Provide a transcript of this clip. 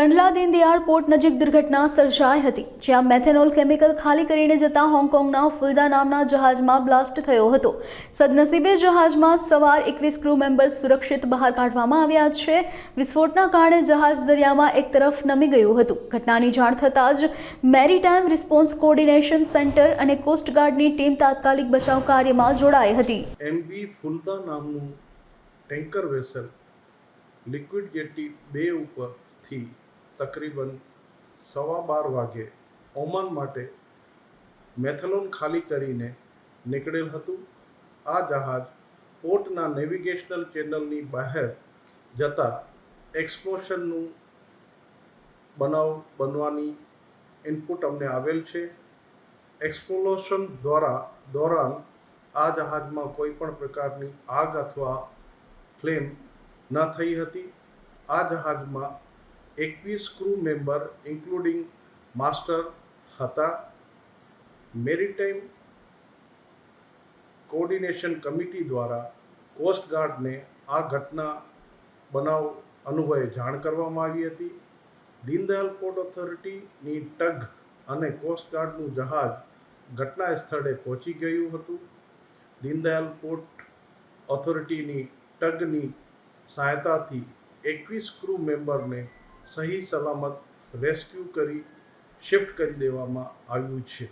Kandla Deendayal port નજીક દુર્ઘટના સર્જાઈ હતી, જ્યાં મેથેનોલ કેમિકલ ખાલી કરીને જતા હોંગકોંગના ફુલડા નામના જહાજમાં બ્લાસ્ટ થયો હતો. સદનસીબે જહાજમાં સવાર એકવીસ ક્રૂ મેમ્બર્સ સુરક્ષિત બહાર કાઢવામાં આવ્યા છે. વિસ્ફોટના કારણે જહાજ દરિયામાં એક તરફ નમી ગયું હતું. ઘટનાની જાણ થતાં જ મેરીટાઈમ રિસ્પોન્સ કોર્ડિનેશન સેન્ટર અને કોસ્ટગાર્ડની ટીમ તાત્કાલિક બચાવ કાર્યમાં જોડાઈ હતી. એમબી ફુલદા નામનું ટેન્કર વેસલ લિક્વિડ જેટી બે ઉપરથી તકરીબન સવા બાર વાગે ઓમાન માટે મેથેલોન ખાલી કરીને નીકળેલ હતું. આ જહાજ પોર્ટના નેવિગેશનલ ચેનલની બહાર જતા એક્સપ્લોશનનું બનાવ બનવાની ઇનપુટ અમને આવેલ છે. એક્સપ્લોશન દ્વારા દોરાન આ જહાજમાં કોઈ પણ પ્રકારની આગ અથવા ફ્લેમ ન થઈ હતી. આ જહાજમાં એકવીસ ક્રૂ મેમ્બર ઇન્ક્લુડિંગ માસ્ટર હતા. મેરીટાઈમ કોઓર્ડિનેશન કમિટી દ્વારા કોસ્ટગાર્ડને આ ઘટના બનાવ અનુભવે જાણ કરવામાં આવી હતી. દીનદયાલ પોર્ટ ઓથોરિટીની ટગ અને કોસ્ટગાર્ડનું જહાજ ઘટના સ્થળે પહોંચી ગયું હતું. દીનદયાલ પોર્ટ ઓથોરિટીની ટગની સહાયતાથી એકવીસ ક્રૂ મેમ્બરને સહી સલામત રેસ્ક્યુ કરી શિફ્ટ કરી દેવામાં આવ્યું છે.